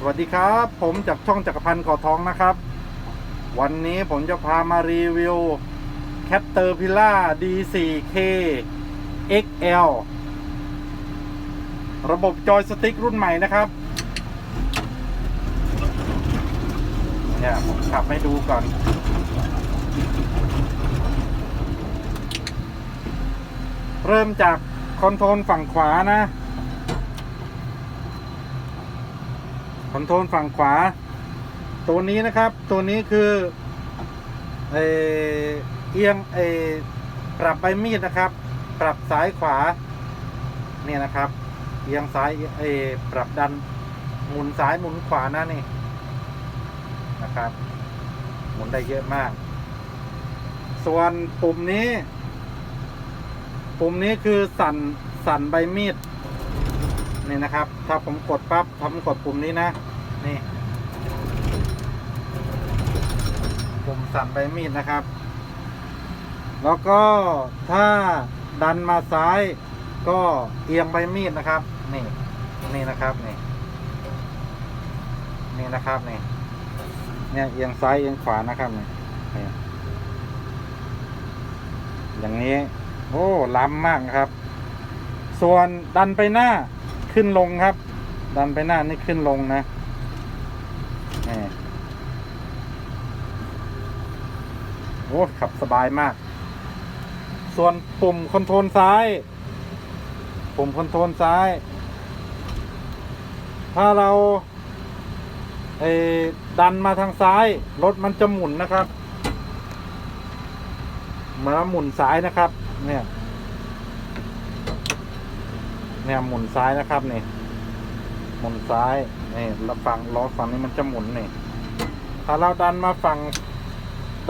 สวัสดีครับ ผมจากช่องจักรพันธ์ก่อทองนะครับ วันนี้ผมจะพามารีวิว Caterpillar D4K XL ระบบจอยสติ๊กรุ่นใหม่นะครับ เนี่ยผมขับให้ดูก่อน เริ่มจากคอนโทรลฝั่งขวานะ คอนโทรลฝั่งขวา ตัวนี้นะครับ ตัวนี้คือเอเอียงเอปรับใบมีดนะครับ ปรับซ้ายขวา เนี่ยนะครับ เอียงซ้ายเออปรับดันหมุนซ้ายหมุนขวานะนี่นะครับ หมุนได้เยอะมาก ส่วนปุ่มนี้ ปุ่มนี้คือสั่นสั่นใบมีด นี่นะครับ ถ้าผมกดปั๊บทำกดปุ่มนี้นะ นี่ปุ่มสั่นใบมีดนะครับ แล้วก็ถ้าดันมาซ้ายก็เอียงใบมีดนะครับ นี่ นี่นะครับ นี่ นี่นะครับนี่เนี่ยเอียงซ้ายเอียงขวานะครับนี่อย่างนี้ โอ้ล้ำมากครับ ส่วนดันไปหน้า ขึ้นลงครับ ดันไปหน้านี่ขึ้นลงนะนี่โอ้ขับสบายมาก ส่วนปุ่มคอนโทรลซ้าย ปุ่มคอนโทรลซ้าย ถ้าเราเออดันมาทางซ้าย รถมันจะหมุนนะครับมือนหมุนซ้ายนะครับ เนี่ย เนี่ยหมุนซ้ายนะครับนี่หมุนซ้ายนี่แล้วฝั่งล้อฝั่งนี้มันจะหมุนนี่ถ้าเราดันมาฝั่ง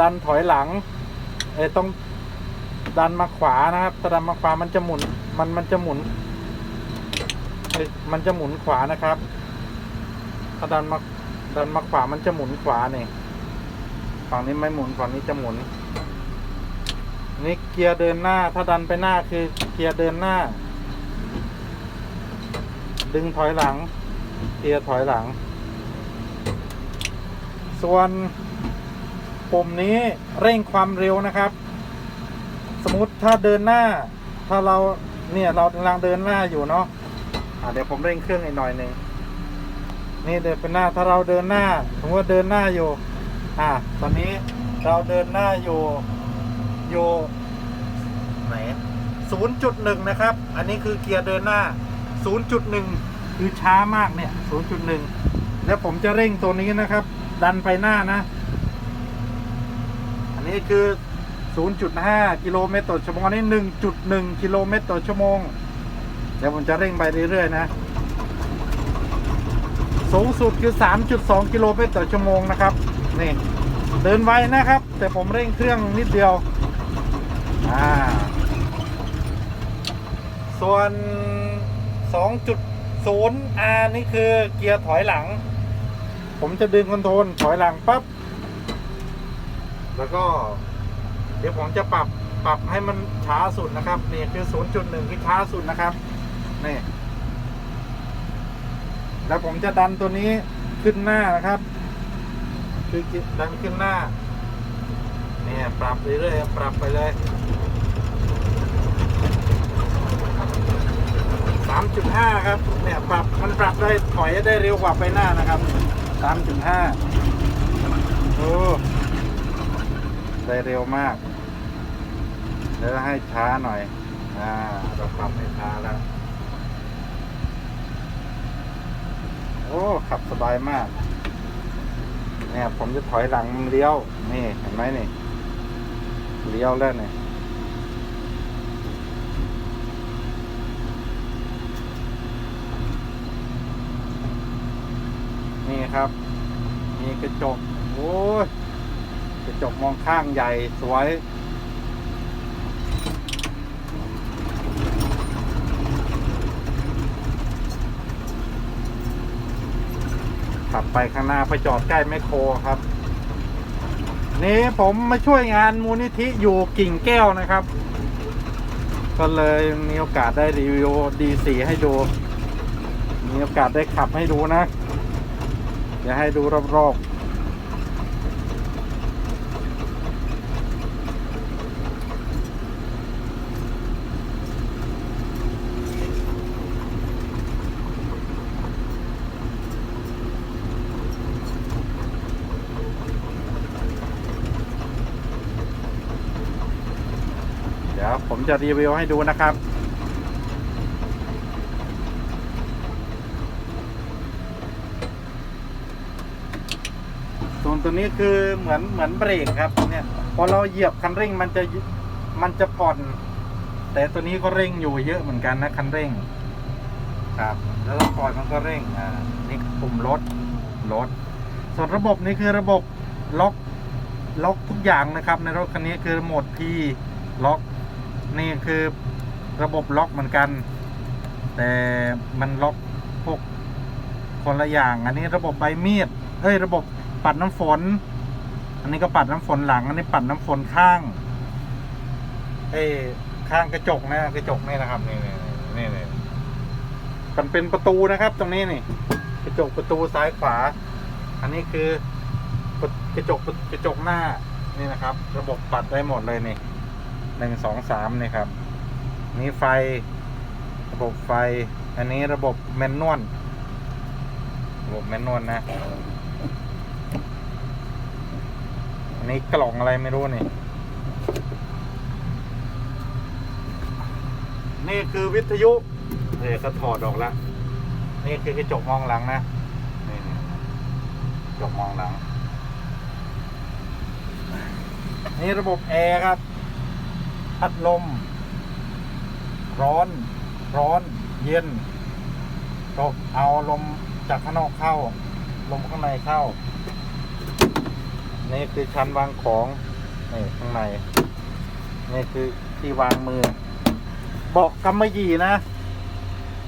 ดันถอยหลังเอต้องดันมาขวานะครับถ้าดันมาขวามันจะหมุน มันมันจะหมุนเอ้ยมันจะหมุนขวานะครับ ถ้าดันมาดันมาขวามันจะหมุนขวานี่ฝั่งนี้ไม่หมุนฝั่งนี้จะหมุน นี่เกียร์เดินหน้า ถ้าดันไปหน้าคือเกียร์เดินหน้า ดึงถอยหลังเกียร์ถอยหลัง ส่วนปุ่มนี้เร่งความเร็วนะครับ สมมติถ้าเดินหน้า ถ้าเราเนี่ยเรากำลังเดินหน้าอยู่เนาะะเดี๋ยวผมเร่งเครื่องอีกหน่อยหนึ่งนี่เดินไปหน้าถ้าเราเดินหน้าสมมติว่าเดินหน้าอยู่ อะตอนนี้เราเดินหน้าอยู่อยู่ไหนศูนย์จุดหนึ่งนะครับ อันนี้คือเกียร์เดินหน้า 0.1 คือช้ามากเนี่ย 0.1 แล้วผมจะเร่งตัวนี้นะครับ ดันไปหน้านะ อันนี้คือ 0.5 กิโลเมตรต่อชั่วโมงนนี้1.1 กิโลเมตรต่อชั่วโมง เดี๋ยวผมจะเร่งไปเรื่อย ๆ นะ สูงสุดคือ 3.2 กิโลเมตรต่อชั่วโมงนะครับ นี่เดินไวนะครับ แต่ผมเร่งเครื่องนิดเดียว อ่า ส่วน 2.0 R นี่คือเกียร์ถอยหลัง ผมจะดึงคอนโทรลถอยหลังปั๊บ แล้วก็ เดี๋ยวผมจะปรับปรับให้มันช้าสุดนะครับ นี่คือ 0.1 ที่ช้าสุดนะครับ นี่ แล้วผมจะดันตัวนี้ขึ้นหน้านะครับ คือดันขึ้นหน้า เนี่ยปรับเรื่อยๆปรับไปเลย สามจุดห้าครับ เนี่ยปรับมันปรับได้ถอยได้เร็วกว่าไปหน้านะครับสามจุดห้าโอ้ ได้เร็วมากเดี๋ยวให้ช้าหน่อย อ่าเราปรับให้ช้าแล้ว โอ้ ขับสบายมาก เนี่ยผมจะถอยหลังเลี้ยว นี่ เห็นไหมนี่ เลี้ยวแล้วเนี่ย นี่ครับ มีกระจก โอ้ยกระจกมองข้างใหญ่สวย ขับไปข้างหน้าไปจอดใกล้แมคโครครับ นี่ผมมาช่วยงานมูลนิธิอยู่กิ่งแก้วนะครับ ก็เลยมีโอกาสได้รีวิวดีสีให้ดู มีโอกาสได้ขับให้ดูนะ ดี๋ยวให้ดูรอบๆเดี๋ยวผมจะรีวิวให้ดูนะครับ ส่วน ตัวนี้คือเหมือนเหมือนเบรกครับเนี่ยพอเราเหยียบคันเร่งมันจะมันจะผ่อน แต่ตัวนี้ก็เร่งอยู่เยอะเหมือนกันนะคันเร่ง ครับ แล้วเราปล่อยมันก็เร่งอ่านี่ปุ่มรถรถส่วนระบบนี้คือระบบล็อกล็อกทุกอย่างนะครับ ในรถคันนี้คือโหมด P ล็อกนี่คือระบบล็อกเหมือนกัน แต่มันล็อกพวกคนละอย่าง อันนี้ระบบใบมีดเอ้ยระบบ ปัดน้ำฝน อันนี้ก็ปัดน้ำฝนหลัง อันนี้ปัดน้ำฝนข้างเอ้ข้างกระจกนะกระจกนี่นะครับนี่นี่นี่นี่มันเป็นประตูนะครับ ตรงนี้นี่ กระจกประตูซ้ายขวา อันนี้คือกระจกกระจกหน้านี่นะครับ ระบบปัดได้หมดเลยนี่หนึ่งสองสามนี่ครับ นี่ไฟ ระบบไฟ อันนี้ระบบแมนนวลระบบแมนนวลนะ อันกล่องอะไรไม่รู้นี่ นี่คือวิทยุเดี๋ยวก็ถอดออกแล้ว นี่คือกระจกมองหลังนะนี่นี่กระจกมองหลัง นี่ระบบแอร์ครับ พัดลม ร้อน ร้อน เย็นก็เอาลมจากข้างนอกเข้า ลมข้างในเข้า นี่คือชั้นวางของนี่ข้างในนี่คือที่วางมือ เบาะกำมะหยี่นะ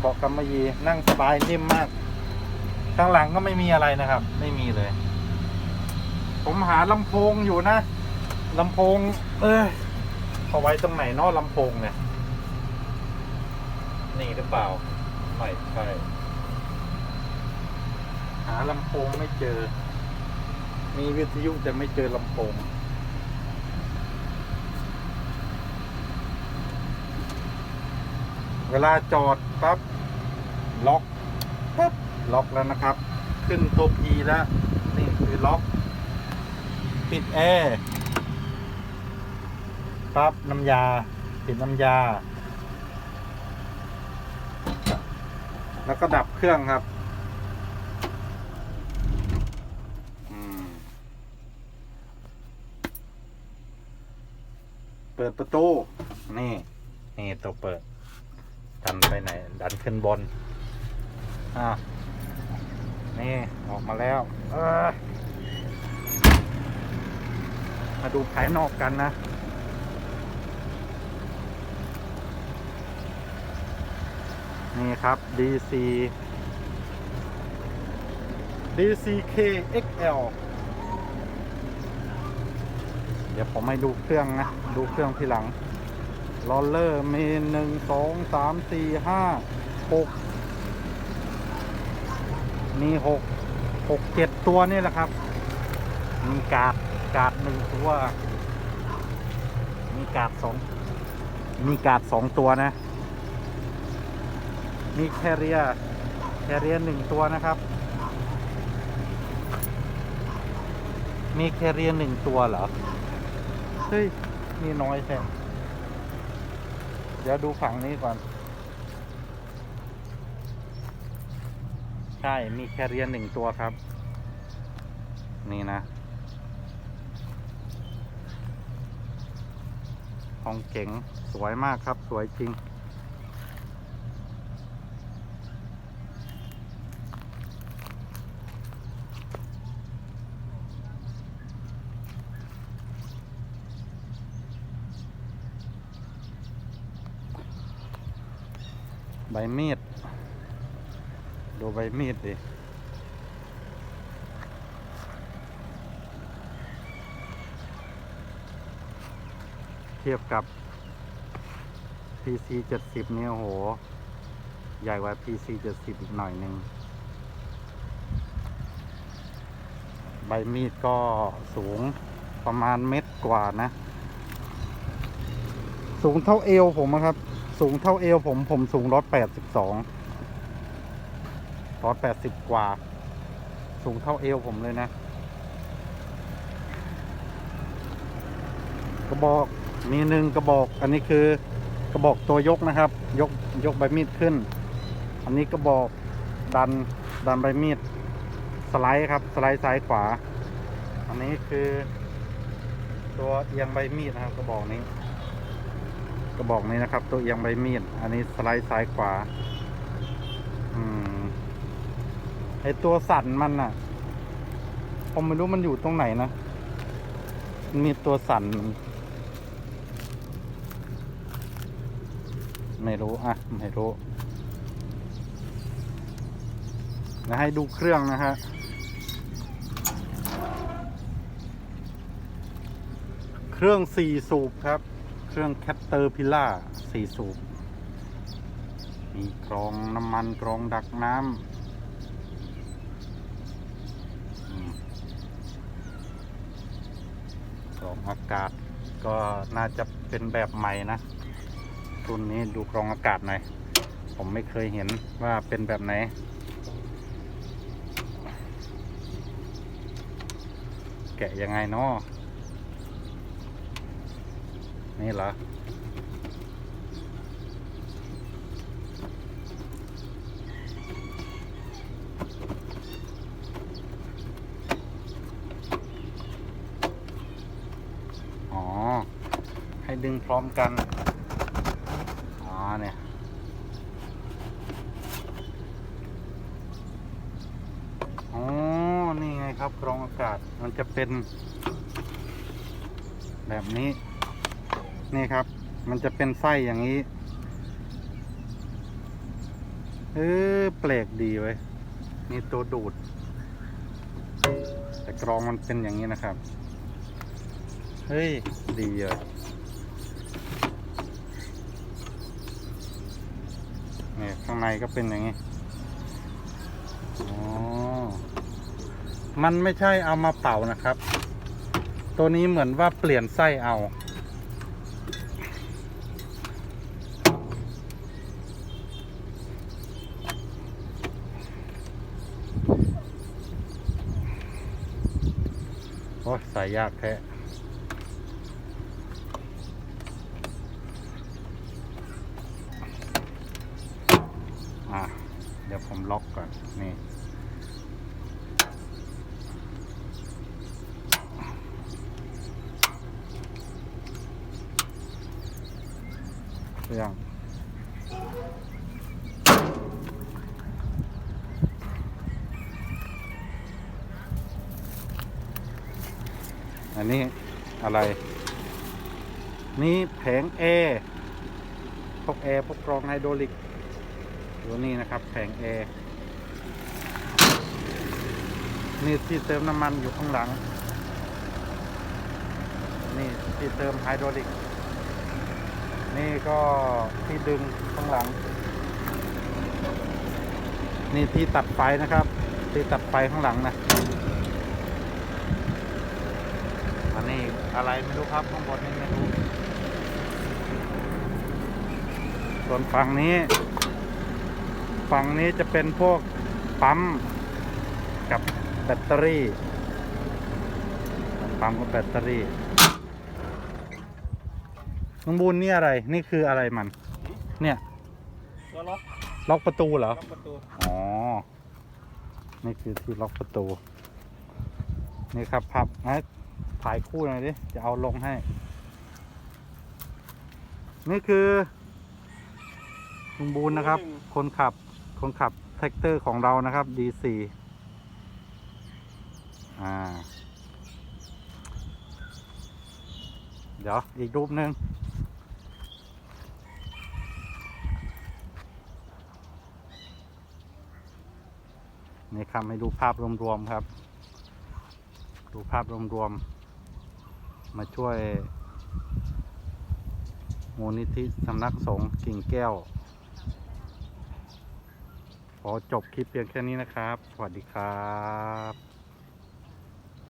เบาะกำมะหยี่นั่งสบายนิ่มมาก ข้างหลังก็ไม่มีอะไรนะครับ ไม่มีเลย ผมหาลำโพงอยู่นะลำโพง เออเอาไว้ตรงไหนนอะลำโพงเนี่ย นี่หรือเปล่า ไม่ใช่ หาลำโพงไม่เจอ มีวิทยุแต่ไม่เจอลำโพงเวลาจอดปั๊บล็อกปั๊บล็อกแล้วนะครับ ขึ้นตัวพีแล้ว นี่คือล็อก ปิดแอร์ปั๊บน้ำยา ปิดน้ำยา แล้วก็ดับเครื่องครับ อืม เปิดประตู นี่ นี่ตัวเปิด ดันไปไหน ดันขึ้นบน อะ นี่ ออกมาแล้ว เออมาดูภายนอกกันนะ นี่ครับ DC DCK XL เดี๋ยวผมให้ดูเครื่องนะ ดูเครื่องทีหลังลอลเลอร์มีหนึ่งสองสามสี่ห้าหกมีหกหกเจ็ดตัวนี่แหละครับ มีกาดกาดหนึ่งตัว มีกาดสองมีกาดสองตัวนะ มีแคเรียแคเรียหนึ่งตัวนะครับ มีแคเรียหนึ่งตัวเหรอ เฮ้ย มีน้อยแทนเดี๋ยวดูฝั่งนี้ก่อน ใช่ มีแคเรียนหนึ่งตัวครับ นี่นะ ของเก๋งสวยมากครับ สวยจริง บมีด ดูใบมีดดิเทียบกับ PC 70เนี่ยโห ใหญ่กว่า PC 70 อีกหน่อยหนึ่ง ใบมีดก็สูงประมาณเม็ดกว่านะ สูงเท่าเอวผมอะครับ สูงเท่าเอวผมผมสูงร้อยแปดสิบสองร้อยแปดสิบกว่า สูงเท่าเอวผมเลยนะ กระบอกมีหนึ่งกระบอก อันนี้คือกระบอกตัวยกนะครับ ยกยกใบมีดขึ้น อันนี้กระบอกดันดันใบมีดสไลด์ครับ สไลด์ซ้ายขวา อันนี้คือ ตัวเอียงใบมีดนะครับกระบอกนี้ กระบอกนี้นะครับ ตัวเอียงใบมีด อันนี้สไลด์ซ้ายขวา อืมไอตัวสั่นมันน่ะผมไม่รู้มันอยู่ตรงไหนนะมันมีตัวสั่น ไม่รู้อะ ไม่รู้แล้วให้ดูเครื่องนะฮะเครื่องสี่สูบครับ เครื่องแคตเตอร์พิล่าสี่สูบ มีกรองน้ำมันกรองดักน้ำกรองอากาศก็น่าจะเป็นแบบใหม่นะรุ่นนี้ดูกรองอากาศหน่อย ผมไม่เคยเห็นว่าเป็นแบบไหนแกะยังไงเนาะ นี่เหรอ อ๋อ ให้ดึงพร้อมกัน อ๋อเนี่ยอ๋อนี่ไงครับกรองอากาศมันจะเป็นแบบนี้ นี่ครับ มันจะเป็นไส้อย่างนี้ เออแปลกดีเว้ยนี่ตัวดูด แต่กรองมันเป็นอย่างนี้นะครับ เฮ้ย ดีเลยนี่ข้างในก็เป็นอย่างนี้อ๋อมันไม่ใช่เอามาเป่านะครับ ตัวนี้เหมือนว่าเปลี่ยนไส้เอา อ้ยส่ยยากแท้ะเดี๋ยวผมล็อกก่อน นี่เครื่อง อันนี้อะไร นี่แผงแอร์พวกแอร์พวกกรองไฮโดรลิกตัวนี้นะครับ แผงแอร์นี่ที่เติมน้ำมันอยู่ข้างหลัง นี่ที่เติมไฮโดรลิก นี่ก็ที่ดึงข้างหลัง นี่ที่ตัดไฟนะครับ ที่ตัดไฟข้างหลังนะ อั นนี้อะไรไม่รู้ครับข้างบนนี่ไม่รู้ ส่วนฝั่งนี้ ฝั่งนี้จะเป็นพวกปั๊มกับแบตเตอรี่ ปั๊มกับแบตเตอรี่น้องบูนนี่อะไร นี่คืออะไรมัน เนี่ยตัวล็อกล็อกประตูเหรอ ล็อกประตู อ๋อ นี่คือที่ล็อกประตู นี่ครับพับให้ถ่ายคู่หน่อยดิจะเอาลงให้ นี่คือลุงบูนนะครับ คนขับคนขับแท็กเตอร์ของเรานะครับ D4 อ่า เดี๋ยวอีกรูปหนึ่งนี่ครับให้ดูภาพรวมๆครับ ดูภาพรวมๆ มาช่วย มูลนิธิสำนักสงฆ์กิ่งแก้ว ขอจบคลิปเพียงแค่นี้นะครับ สวัสดีครับ